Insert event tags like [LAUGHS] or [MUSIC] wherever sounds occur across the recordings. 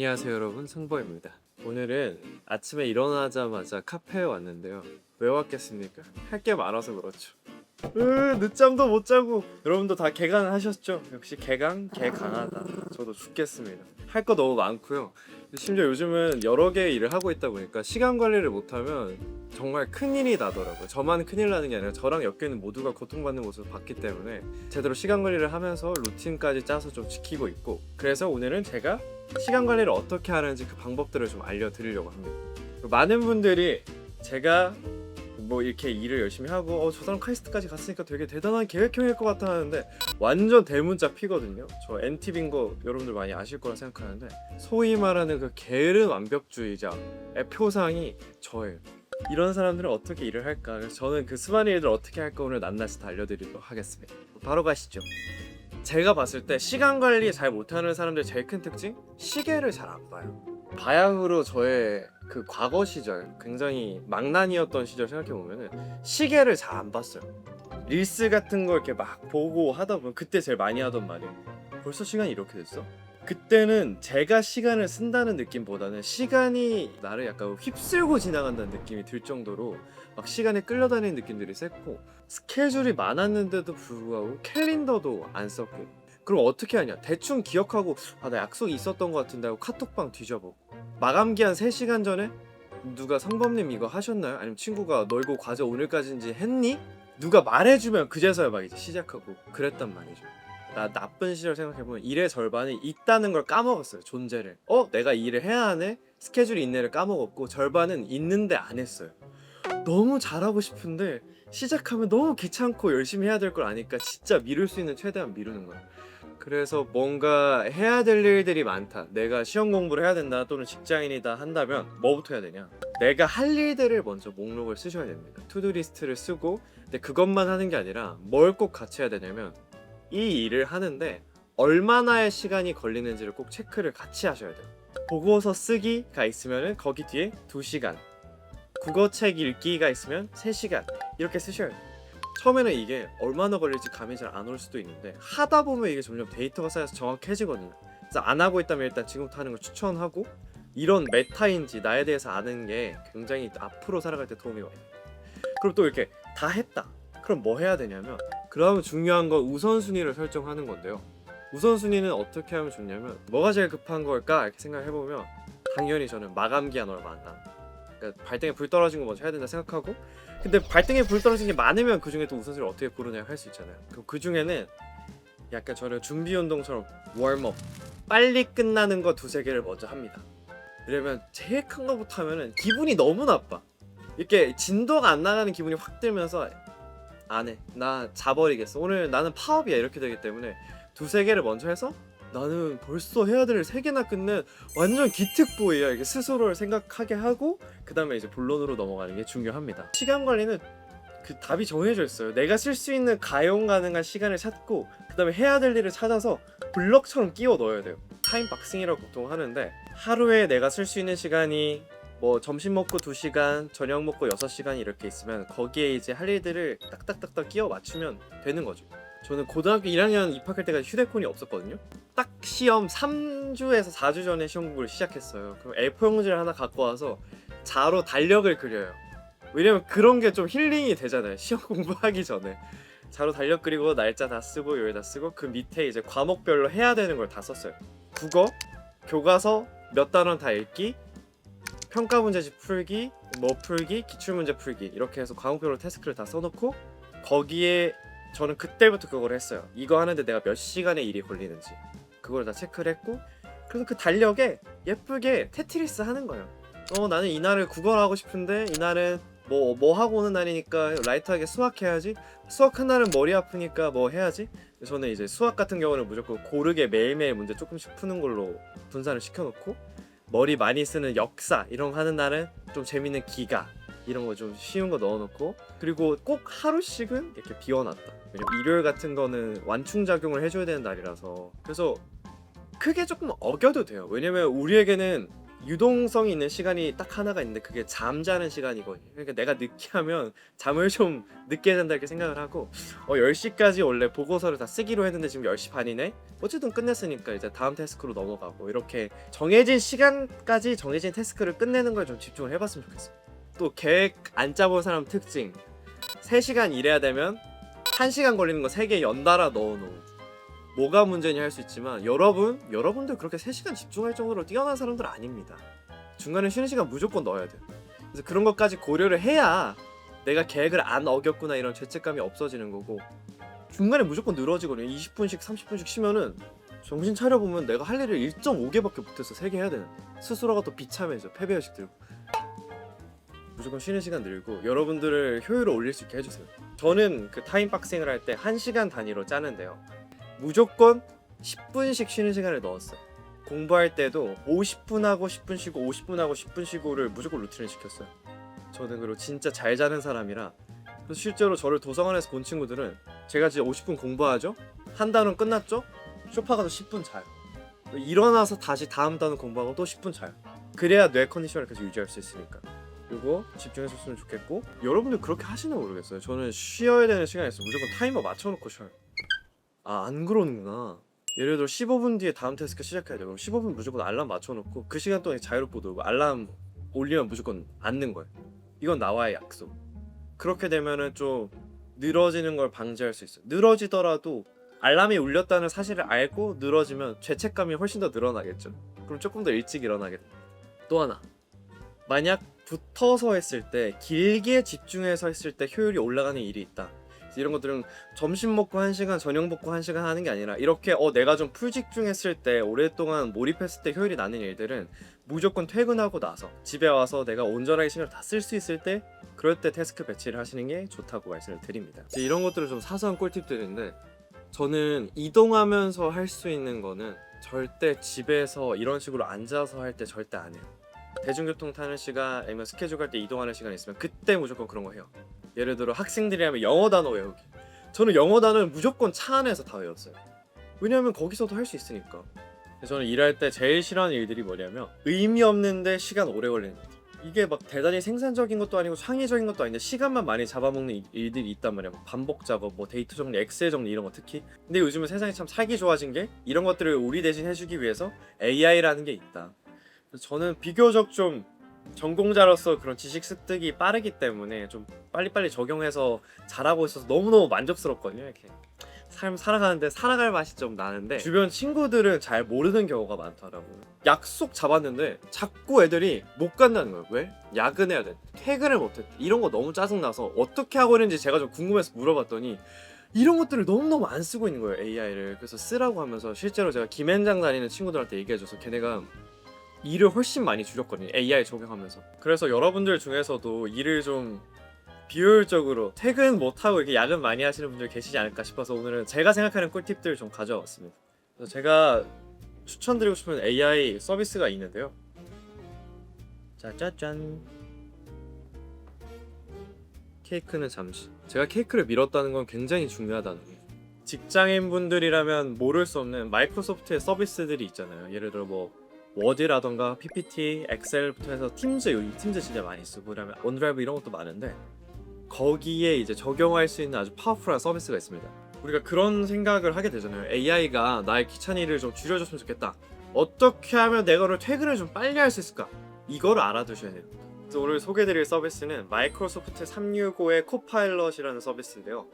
안녕하세요 여러분. 승보입니다. 오늘은 아침에 일어나자마자 카페에 왔는데요. 왜 왔겠습니까? 할 게 많아서 그렇죠. 으, 늦잠도 못 자고. 여러분도 다 개강 하셨죠? 역시 개강 개강하다. 저도 죽겠습니다. 할 거 너무 많고요. 심지어 요즘은 여러 개의 일을 하고 있다 보니까 시간 관리를 못하면 정말 큰일이 나더라고요 저만 큰일 나는 게 아니라 저랑 엮여 있는 모두가 고통받는 모습을 봤기 때문에 제대로 시간 관리를 하면서 루틴까지 짜서 좀 지키고 있고 그래서 오늘은 제가 시간 관리를 어떻게 하는지 그 방법들을 좀 알려드리려고 합니다. 많은 분들이 제가 뭐 이렇게 일을 열심히 하고 어, 저 사람 카이스트까지 갔으니까 되게 대단한 계획형일 것 같아 하는데 완전 대문자 피거든요. 저 NTV인 거 여러분들 많이 아실 거라 생각하는데 소위 말하는 그 게으른 완벽주의자의 표상이 저예요. 이런 사람들은 어떻게 일을 할까? 저는 그 수많은 일들 어떻게 할까 오늘 낱낱이 다 알려드리도록 하겠습니다. 바로 가시죠. 제가 봤을 때 시간 관리 잘 못하는 사람들 제일 큰 특징 시계를 잘 안 봐요. 바야흐로 저의 그 과거 시절 굉장히 망난이었던 시절 생각해 보면은 시계를 잘 안 봤어요. 릴스 같은 거 이렇게 막 보고 하다 보면 그때 제일 많이 하던 말이 벌써 시간이 이렇게 됐어? 그때는 제가 시간을 쓴다는 느낌보다는 시간이 나를 약간 휩쓸고 지나간다는 느낌이 들 정도로 막 시간에 끌려다니는 느낌들이 셌고 스케줄이 많았는데도 불구하고 캘린더도 안 썼고. 그럼 어떻게 하냐? 대충 기억하고 아 나 약속이 있었던 것 같은데 하고 카톡방 뒤져보고. 마감 기 한 3시간 전에? 누가 성범님 이거 하셨나요? 아니면 친구가 너 이거 과제 오늘까지인지 했니? 누가 말해주면 그제서야 막 이제 시작하고 그랬단 말이죠 나 나쁜 시절 생각해보면 일의 절반이 있다는 걸 까먹었어요 존재를. 어? 내가 이 일을 해야 하네? 스케줄이 있네를 까먹었고 절반은 있는데 안 했어요. 너무 잘하고 싶은데 시작하면 너무 귀찮고 열심히 해야 될 걸 아니까 진짜 미룰 수 있는 최대한 미루는 거야. 그래서 뭔가 해야 될 일들이 많다. 내가 시험 공부를 해야 된다 또는 직장인이다 한다면 뭐부터 해야 되냐? 내가 할 일들을 먼저 목록을 쓰셔야 됩니다. 투두 리스트를 쓰고 근데 그것만 하는 게 아니라 뭘 꼭 같이 해야 되냐면 이 일을 하는데 얼마나의 시간이 걸리는지를 꼭 체크를 같이 하셔야 돼요. 보고서 쓰기가 있으면 거기 뒤에 2시간, 국어책 읽기가 있으면 3시간 이렇게 쓰셔야 돼요. 처음에는 이게 얼마나 걸릴지 감이 잘 안 올 수도 있는데 하다 보면 이게 점점 데이터가 쌓여서 정확해지거든요. 그래서 안 하고 있다면 일단 지금부터 하는 걸 추천하고 이런 메타인지 나에 대해서 아는 게 굉장히 앞으로 살아갈 때 도움이 돼요. 그럼 또 이렇게 다 했다. 그럼 뭐 해야 되냐면 그러면 중요한 건 우선순위를 설정하는 건데요. 우선순위는 어떻게 하면 좋냐면 뭐가 제일 급한 걸까 이렇게 생각해보면 당연히 저는 마감 기한 얼마 안 남. 그러니까 발등에 불 떨어진 거 먼저 해야 된다 생각하고 근데 발등에 불 떨어진 게 많으면 그 중에 또 우선순위를 어떻게 고르냐 할 수 있잖아요. 그럼 그 중에는 약간 저는 준비 운동처럼 웜업 빨리 끝나는 거 두세 개를 먼저 합니다. 왜냐면 제일 큰 거부터 하면은 기분이 너무 나빠. 이렇게 진도가 안 나가는 기분이 확 들면서 안 해. 나 자버리겠어. 오늘 나는 파업이야. 이렇게 되기 때문에 두세 개를 먼저 해서 나는 벌써 해야 될 세 개나 끝낸 완전 기특보이야. 이렇게 스스로를 생각하게 하고 그 다음에 이제 본론으로 넘어가는 게 중요합니다. 시간 관리는 그 답이 정해져 있어요. 내가 쓸 수 있는 가용 가능한 시간을 찾고 그 다음에 해야 될 일을 찾아서 블럭처럼 끼워 넣어야 돼요. 타임 박싱이라고 보통 하는데 하루에 내가 쓸 수 있는 시간이 뭐 점심 먹고 2시간, 저녁 먹고 6시간 이렇게 있으면 거기에 이제 할 일들을 딱딱딱딱 끼워 맞추면 되는 거죠. 저는 고등학교 1학년 입학할 때까지 휴대폰이 없었거든요. 딱 시험 3주에서 4주 전에 시험 공부를 시작했어요. 그럼 A4 용지를 하나 갖고 와서 자로 달력을 그려요. 왜냐면 그런 게 좀 힐링이 되잖아요. 시험 [LAUGHS] 공부하기 전에. 자로 달력 그리고 날짜 다 쓰고 요일 다 쓰고 그 밑에 이제 과목별로 해야 되는 걸 다 썼어요. 국어, 교과서 몇 단원 다 읽기, 평가 문제집 풀기, 뭐 풀기, 기출 문제 풀기 이렇게 해서 과목별로 태스크를 다 써놓고 거기에 저는 그때부터 그걸 했어요. 이거 하는데 내가 몇 시간의 일이 걸리는지 그걸 다 체크를 했고 그래서 그 달력에 예쁘게 테트리스 하는 거예요. 어 나는 이날을 국어를 하고 싶은데 이날은 뭐 뭐 하고 오는 날이니까 라이트하게 수학해야지. 수학한 날은 머리 아프니까 뭐 해야지. 저는 이제 수학 같은 경우는 무조건 고르게 매일매일 문제 조금씩 푸는 걸로 분산을 시켜놓고 머리 많이 쓰는 역사 이런 거 하는 날은 좀 재밌는 기가 이런 거 좀 쉬운 거 넣어놓고 그리고 꼭 하루씩은 이렇게 비워놨다. 왜냐면 일요일 같은 거는 완충 작용을 해줘야 되는 날이라서. 그래서 크게 조금 어겨도 돼요. 왜냐면 우리에게는 유동성이 있는 시간이 딱 하나가 있는데 그게 잠자는 시간이거든요. 그러니까 내가 늦게 하면 잠을 좀 늦게 잔다 이렇게 생각을 하고 어 10시까지 원래 보고서를 다 쓰기로 했는데 지금 10시 반이네. 어쨌든 끝냈으니까 이제 다음 태스크로 넘어가고 이렇게 정해진 시간까지 정해진 태스크를 끝내는 걸 좀 집중을 해봤으면 좋겠어. 또 계획 안 짜본 사람 특징 3시간 일해야 되면 1시간 걸리는 거 3개 연달아 넣어놓은 뭐가 문제냐 할 수 있지만 여러분 여러분들 그렇게 3시간 집중할 정도로 뛰어난 사람들 아닙니다. 중간에 쉬는 시간 무조건 넣어야 돼 그래서 그런 것까지 고려를 해야 내가 계획을 안 어겼구나 이런 죄책감이 없어지는 거고 중간에 무조건 늘어지거든요. 20분씩 30분씩 쉬면은 정신 차려보면 내가 할 일을 1.5개밖에 못했어 3개 해야 되는데 스스로가 또 비참해져. 패배의식 들고. 무조건 쉬는 시간 늘고 여러분들을 효율을 올릴 수 있게 해주세요. 저는 그 타임 박싱을 할 때 1시간 단위로 짜는데요 무조건 10분씩 쉬는 시간을 넣었어요. 공부할 때도 50분 하고 10분 쉬고 50분 하고 10분 쉬고를 무조건 루틴을 시켰어요. 저는 그리고 진짜 잘 자는 사람이라 그래서 실제로 저를 도서관에서 본 친구들은 제가 진짜 50분 공부하죠? 한 단원 끝났죠? 쇼파 가서 10분 자요. 일어나서 다시 다음 단원 공부하고 또 10분 자요. 그래야 뇌 컨디션을 계속 유지할 수 있으니까. 그리고 집중했었으면 좋겠고 여러분들 그렇게 하시나 모르겠어요. 저는 쉬어야 되는 시간이 있어요. 무조건 타이머 맞춰놓고 쉬어요. 아 안 그러는구나. 예를 들어 15분 뒤에 다음 태스크 시작해야 돼 그럼 15분 무조건 알람 맞춰놓고 그 시간 동안 자유롭게 놀고 알람 올리면 무조건 앉는 거예요. 이건 나와의 약속. 그렇게 되면은 좀 늘어지는 걸 방지할 수 있어요. 늘어지더라도 알람이 울렸다는 사실을 알고 늘어지면 죄책감이 훨씬 더 늘어나겠죠. 그럼 조금 더 일찍 일어나겠다 또 하나. 만약 붙어서 했을 때 길게 집중해서 했을 때 효율이 올라가는 일이 있다 이런 것들은 점심 먹고 1시간 저녁 먹고 1시간 하는 게 아니라 이렇게 어 내가 좀 풀집중했을 때 오랫동안 몰입했을 때 효율이 나는 일들은 무조건 퇴근하고 나서 집에 와서 내가 온전하게 신경을 다 쓸 수 있을 때 그럴 때 태스크 배치를 하시는 게 좋다고 말씀을 드립니다. 이제 이런 것들은 좀 사소한 꿀팁들인데 저는 이동하면서 할 수 있는 거는 절대 집에서 이런 식으로 앉아서 할 때 절대 안 해요. 대중교통 타는 시간 아니면 스케줄 갈 때 이동하는 시간 있으면 그때 무조건 그런 거 해요 예를 들어 학생들이 하면 영어 단어 외우기. 저는 영어 단어는 무조건 차 안에서 다 외웠어요. 왜냐하면 거기서도 할 수 있으니까. 저는 일할 때 제일 싫어하는 일들이 뭐냐면 의미 없는데 시간 오래 걸리는 일 이게 막 대단히 생산적인 것도 아니고 창의적인 것도 아닌데 시간만 많이 잡아먹는 일- 일들이 있단 말이야 막 반복 작업 뭐 데이터 정리 엑셀 정리 이런 거 특히. 근데 요즘은 세상이 참 살기 좋아진 게 이런 것들을 우리 대신 해주기 위해서 AI라는 게 있다. 저는 비교적 좀 전공자로서 그런 지식 습득이 빠르기 때문에 좀 빨리빨리 적용해서 잘하고 있어서 너무너무 만족스럽거든요 이렇게. 삶 살아가는데 살아갈 맛이 좀 나는데 주변 친구들은 잘 모르는 경우가 많더라고요. 약속 잡았는데 자꾸 애들이 못 간다는 거예요. 왜? 야근해야 돼. 퇴근을 못해 이런 거 너무 짜증나서 어떻게 하고 있는지 제가 좀 궁금해서 물어봤더니 이런 것들을 너무너무 안 쓰고 있는 거예요 AI를. 그래서 쓰라고 하면서 실제로 제가 김앤장 다니는 친구들한테 얘기해줘서 걔네가 일을 훨씬 많이 줄였거든요 AI 적용하면서. 그래서 여러분들 중에서도 일을 좀 비효율적으로 퇴근 못하고 이렇게 야근 많이 하시는 분들 계시지 않을까 싶어서 오늘은 제가 생각하는 꿀팁들 좀 가져왔습니다. 그래서 제가 추천드리고 싶은 AI 서비스가 있는데요. 짜짜짠 케이크는 잠시. 제가 케이크를 밀었다는 건 굉장히 중요하다는 거예요. 직장인 분들이라면 모를 수 없는 마이크로소프트의 서비스들이 있잖아요. 예를 들어 뭐 워드라던가 PPT, 엑셀부터 해서 팀즈 요즘 팀즈 진짜 많이 쓰고 그다음에 원드라이브 이런 것도 많은데 거기에 이제 적용할 수 있는 아주 파워풀한 서비스가 있습니다. 우리가 그런 생각을 하게 되잖아요. AI가 나의 일을 좀 줄여줬으면 좋겠다. 어떻게 하면 내가를 퇴근을 좀 빨리 할 수 있을까? 이거를 알아두셔야 돼요. 그래서 오늘 소개드릴 서비스는 마이크로소프트 365의 코파일럿이라는 서비스인데요.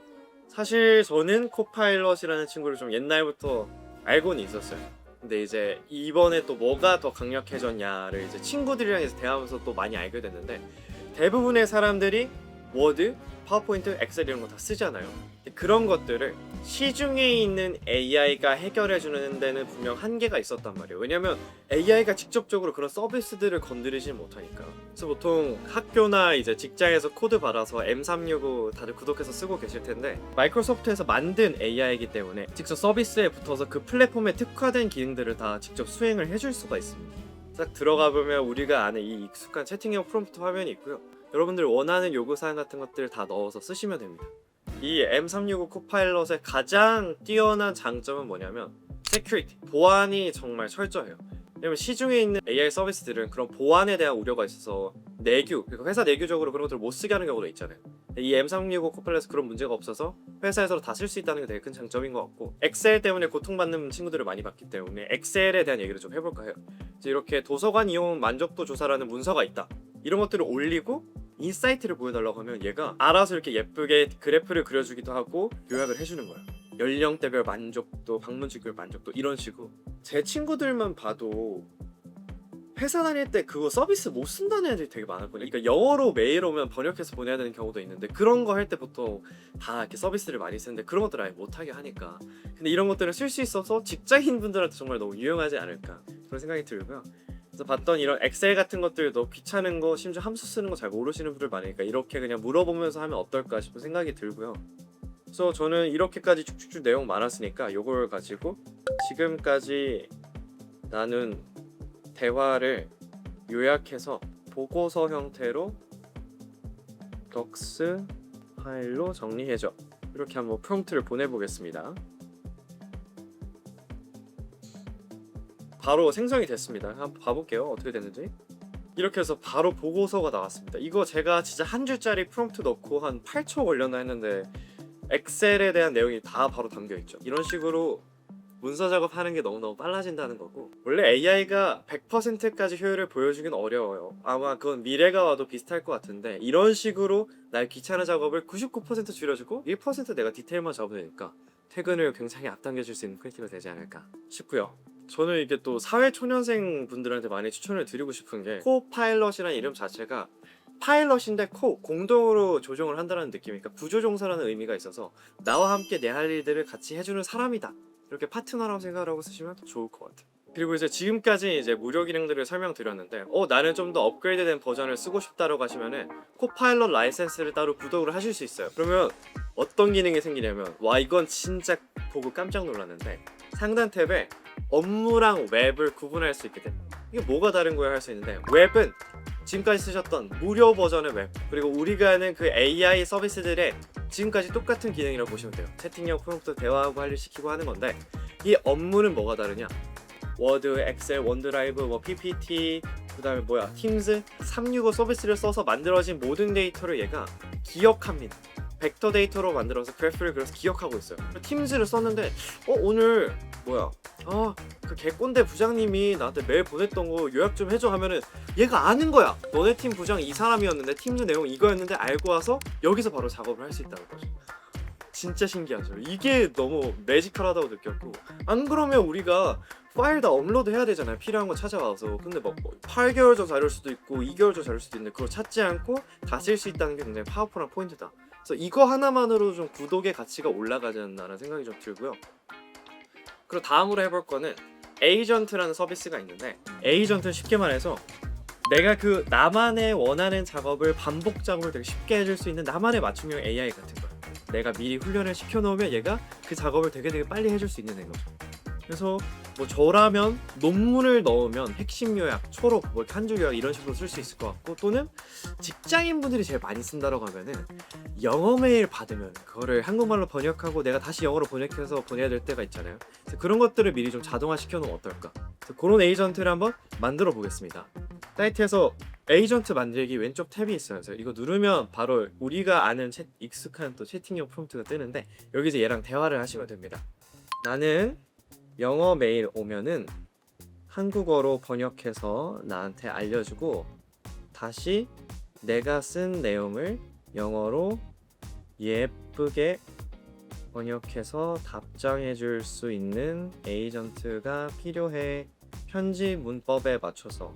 사실 저는 코파일럿이라는 친구를 좀 옛날부터 알고는 있었어요. 근데 이제 이번에 또 뭐가 더 강력해졌냐를 이제 친구들이랑 해서 대화하면서 또 많이 알게 됐는데 대부분의 사람들이 워드, 파워포인트, 엑셀 이런 거 다 쓰잖아요. 그런 것들을 시중에 있는 AI가 해결해 주는 데는 분명 한계가 있었단 말이에요. 왜냐면 AI가 직접적으로 그런 서비스들을 건드리지 못하니까. 그래서 보통 학교나 이제 직장에서 코드 받아서 M365 다들 구독해서 쓰고 계실 텐데 마이크로소프트에서 만든 AI이기 때문에 직접 서비스에 붙어서 그 플랫폼에 특화된 기능들을 다 직접 수행을 해줄 수가 있습니다. 딱 들어가 보면 우리가 아는 이 익숙한 채팅형 프롬프트 화면이 있고요. 여러분들 원하는 요구 사항 같은 것들 다 넣어서 쓰시면 됩니다. 이 M365 코파일럿의 가장 뛰어난 장점은 뭐냐면 security 보안이 정말 철저해요. 왜냐면 시중에 있는 AI 서비스들은 그런 보안에 대한 우려가 있어서 내규, 그러니까 회사 내규적으로 그런 것들을 못 쓰게 하는 경우도 있잖아요. 이 M365 코팔렛은 그런 문제가 없어서 회사에서 다 쓸 수 있다는 게 되게 큰 장점인 것 같고 엑셀 때문에 고통받는 친구들을 많이 봤기 때문에 엑셀에 대한 얘기를 좀 해볼까 해요. 이렇게 도서관 이용 만족도 조사라는 문서가 있다. 이런 것들을 올리고 인사이트를 보여달라고 하면 얘가 알아서 이렇게 예쁘게 그래프를 그려주기도 하고 요약을 해주는 거야. 연령대별 만족도, 방문직별 만족도 이런 식으로 제 친구들만 봐도 회사 다닐 때 그거 서비스 못 쓴다는 애들이 되게 많았거든요. 그러니까 영어로 메일 오면 번역해서 보내야 되는 경우도 있는데 그런 거 할 때 보통 다 이렇게 서비스를 많이 쓰는데 그런 것들 아예 못하게 하니까. 근데 이런 것들을 쓸 수 있어서 직장인 분들한테 정말 너무 유용하지 않을까 그런 생각이 들고요. 그래서 봤던 이런 엑셀 같은 것들도 귀찮은 거 심지어 함수 쓰는 거 잘 모르시는 분들 많으니까 이렇게 그냥 물어보면서 하면 어떨까 싶은 생각이 들고요. 그래서 저는 이렇게까지 쭉쭉쭉 내용 많았으니까 이걸 가지고 지금까지 나눈 대화를 요약해서 보고서 형태로 덕스 파일로 정리해줘. 이렇게 한번 프롬프트를 보내보겠습니다. 바로 생성이 됐습니다. 한번 봐볼게요. 어떻게 됐는지. 이렇게 해서 바로 보고서가 나왔습니다. 이거 제가 진짜 한 줄짜리 프롬프트 넣고 한 8초 걸렸나 했는데 엑셀에 대한 내용이 다 바로 담겨 있죠. 이런 식으로 문서 작업하는 게 너무너무 빨라진다는 거고 원래 AI가 100%까지 효율을 보여주긴 어려워요. 아마 그건 미래가 와도 비슷할 것 같은데 이런 식으로 날 귀찮은 작업을 99% 줄여주고 1% 내가 디테일만 잡으면 되니까 퇴근을 굉장히 앞당겨줄 수 있는 퀄리티가 되지 않을까 싶고요. 저는 이게 또 사회 초년생 분들한테 많이 추천을 드리고 싶은 게 코파일럿이라는 이름 자체가 파일럿인데 코 공동으로 조종을 한다는 느낌이니까 구조종사라는 의미가 있어서 나와 함께 내 할 일들을 같이 해주는 사람이다 이렇게 파트너라고 생각하고 쓰시면 좋을 것 같아요. 그리고 이제 지금까지 이제 무료 기능들을 설명드렸는데 어 나는 좀 더 업그레이드된 버전을 쓰고 싶다라고 하시면은 코파일럿 라이센스를 따로 구독을 하실 수 있어요. 그러면 어떤 기능이 생기냐면 와 이건 진짜 보고 깜짝 놀랐는데 상단 탭에 업무랑 웹을 구분할 수 있게 돼. 이게 뭐가 다른 거야 할 수 있는데 웹은 지금까지 쓰셨던 무료 버전의 웹 그리고 우리가 하는 그 AI 서비스들의 지금까지 똑같은 기능이라고 보시면 돼요. 채팅형 프롬프트 대화하고 할 일 시키고 하는 건데 이 업무는 뭐가 다르냐? 워드, 엑셀, 원드라이브, 뭐 PPT, 그다음에 뭐야 팀즈 365 서비스를 써서 만들어진 모든 데이터를 얘가 기억합니다. 벡터 데이터로 만들어서 그래프를 그려서 기억하고 있어요. 팀즈를 썼는데 어 오늘 뭐야 아그 개꼰대 부장님이 나한테 메일 보냈던 거 요약 좀 해줘 하면은 얘가 아는 거야. 너네 팀 부장 이 사람이었는데 팀즈 내용 이거였는데 알고 와서 여기서 바로 작업을 할 수 있다는 거죠. 진짜 신기하죠. 이게 너무 매지컬하다고 느꼈고 안 그러면 우리가 파일 다 업로드 해야 되잖아요. 필요한 거 찾아와서. 근데 막 8개월 전 자료일 수도 있고 2개월 전 자료일 수도 있는데 그걸 찾지 않고 다 쓸 수 있다는 게 굉장히 파워풀한 포인트다. 그래서 이거 하나만으로 좀 구독의 가치가 올라가지 않나라는 생각이 좀 들고요. 그리고 다음으로 해볼 거는 에이전트라는 서비스가 있는데 에이전트는 쉽게 말해서 내가 그 나만의 원하는 작업을 반복 작업을 되게 쉽게 해줄 수 있는 나만의 맞춤형 AI 같은 거야. 내가 미리 훈련을 시켜놓으면 얘가 그 작업을 되게 되게 빨리 해줄 수 있는 거죠. 그래서 뭐 저라면 논문을 넣으면 핵심 요약, 초록, 뭐한줄 요약 이런 식으로 쓸 수 있을 것 같고 또는 직장인 분들이 제일 많이 쓴다라고 하면은 영어 메일 받으면 그거를 한국말로 번역하고 내가 다시 영어로 번역해서 보내야 될 때가 있잖아요. 그래서 그런 것들을 미리 좀 자동화 시켜놓으면 어떨까? 그래서 그런 에이전트를 한번 만들어 보겠습니다. 사이트에서 에이전트 만들기 왼쪽 탭이 있어요. 그래서 이거 누르면 바로 우리가 아는 채, 익숙한 또 채팅용 프롬프트가 뜨는데 여기서 얘랑 대화를 하시면 됩니다. 나는 영어 메일 오면은 한국어로 번역해서 나한테 알려주고 다시 내가 쓴 내용을 영어로 예쁘게 번역해서 답장해 줄 수 있는 에이전트가 필요해. 편지 문법에 맞춰서.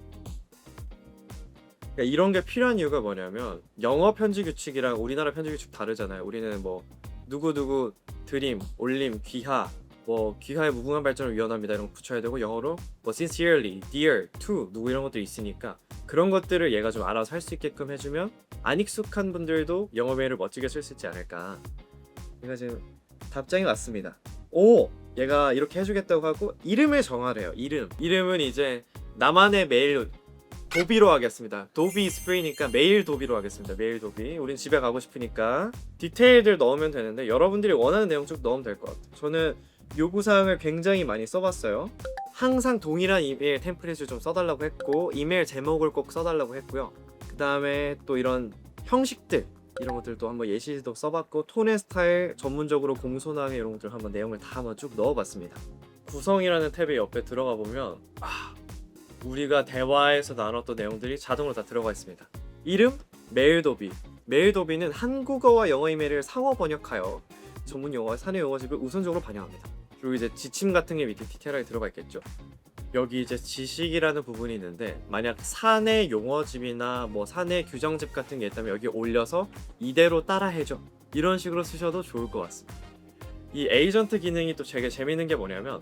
그러니까 이런 게 필요한 이유가 뭐냐면 영어 편지 규칙이랑 우리나라 편지 규칙 다르잖아요. 우리는 뭐 누구 누구 드림, 올림, 귀하, 뭐 귀하의 무궁한 발전을 위원합니다 이런 거 붙여야 되고 영어로 뭐 sincerely, dear, to 누구 이런 것들이 있으니까 그런 것들을 얘가 좀 알아서 할 수 있게끔 해주면 안 익숙한 분들도 영어 메일을 멋지게 쓸 수 있지 않을까. 얘가 지금 답장이 왔습니다. 오, 얘가 이렇게 해주겠다고 하고 이름을 정하래요. 이름. 이름은 이제 나만의 메일 도비로 하겠습니다. 도비 스프레이니까 메일 도비로 하겠습니다. 메일 도비. 우린 집에 가고 싶으니까 디테일들 넣으면 되는데 여러분들이 원하는 내용 쭉 넣으면 될 것 같아요. 저는 요구사항을 굉장히 많이 써봤어요. 항상 동일한 이메일 템플릿을 좀 써달라고 했고 이메일 제목을 꼭 써달라고 했고요. 그 다음에 또 이런 형식들 이런 것들도 한번 예시도 써봤고 톤의 스타일 전문적으로 공손하게 이런 것들 한번 내용을 다 한번 쭉 넣어봤습니다. 구성이라는 탭의 옆에 들어가 보면 아, 우리가 대화에서 나눴던 내용들이 자동으로 다 들어가 있습니다. 이름 메일도비 메일도비는 한국어와 영어 이메일을 상호 번역하여 전문 용어와 사내 용어집을 우선적으로 반영합니다. 그리고 이제 지침 같은 게 밑에 디테일하게 들어가 있겠죠. 여기 이제 지식이라는 부분이 있는데 만약 사내 용어집이나 뭐 사내 규정집 같은 게 있다면 여기 올려서 이대로 따라해줘 이런 식으로 쓰셔도 좋을 것 같습니다. 이 에이전트 기능이 또 되게 재밌는 게 뭐냐면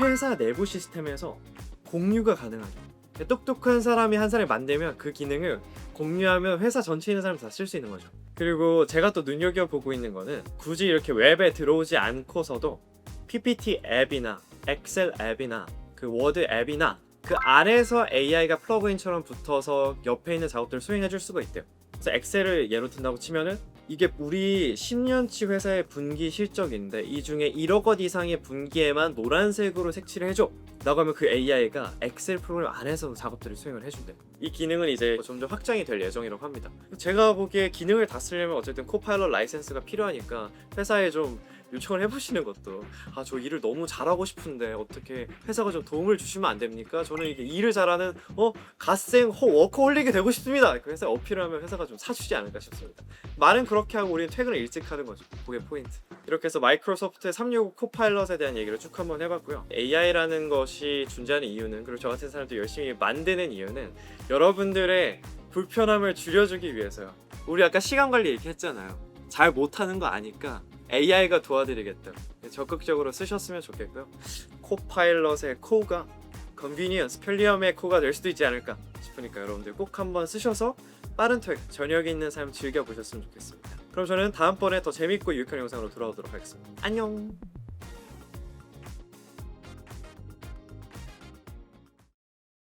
회사 내부 시스템에서 공유가 가능하죠. 똑똑한 사람이 한 사람이 만들면 그 기능을 공유하면 회사 전체에 있는 사람이 다 쓸 수 있는 거죠. 그리고 제가 또 눈여겨 보고 있는 거는 굳이 이렇게 웹에 들어오지 않고서도 PPT 앱이나 엑셀 앱이나 그 워드 앱이나 그 안에서 AI가 플러그인처럼 붙어서 옆에 있는 작업들을 수행해 줄 수가 있대요. 그래서 엑셀을 예로 든다고 치면은 이게 우리 10년치 회사의 분기 실적인데 이 중에 1억 원 이상의 분기에만 노란색으로 색칠을 해줘. 라고 하면 그 AI가 엑셀 프로그램 안에서 작업들을 수행을 해준대. 이 기능은 이제 점점 확장이 될 예정이라고 합니다. 제가 보기에 기능을 다 쓰려면 어쨌든 코파일럿 라이센스가 필요하니까 회사에 좀 요청을 해보시는 것도 아 저 일을 너무 잘하고 싶은데 어떻게 회사가 좀 도움을 주시면 안 됩니까? 저는 이게 일을 잘하는 어 갓생 호 워커홀릭이 되고 싶습니다. 그 회사에 어필하면 회사가 좀 사주지 않을까 싶습니다. 말은 그렇게 하고 우리는 퇴근을 일찍 하는 거죠. 그게 포인트. 이렇게 해서 마이크로소프트의 365 코파일럿에 대한 얘기를 쭉 한번 해봤고요. AI라는 것이 존재하는 이유는 그리고 저 같은 사람도 열심히 만드는 이유는 여러분들의 불편함을 줄여주기 위해서요. 우리 아까 시간 관리 얘기했잖아요. 잘 못하는 거 아니까 AI가 도와드리겠다. 적극적으로 쓰셨으면 좋겠고요. 코파일럿의 코가 컨비니언스 편리함의 코가 될 수도 있지 않을까 싶으니까 여러분들 꼭 한번 쓰셔서 빠른 퇴근, 저녁에 있는 삶 즐겨 보셨으면 좋겠습니다. 그럼 저는 다음번에 더 재밌고 유익한 영상으로 돌아오도록 하겠습니다. 안녕.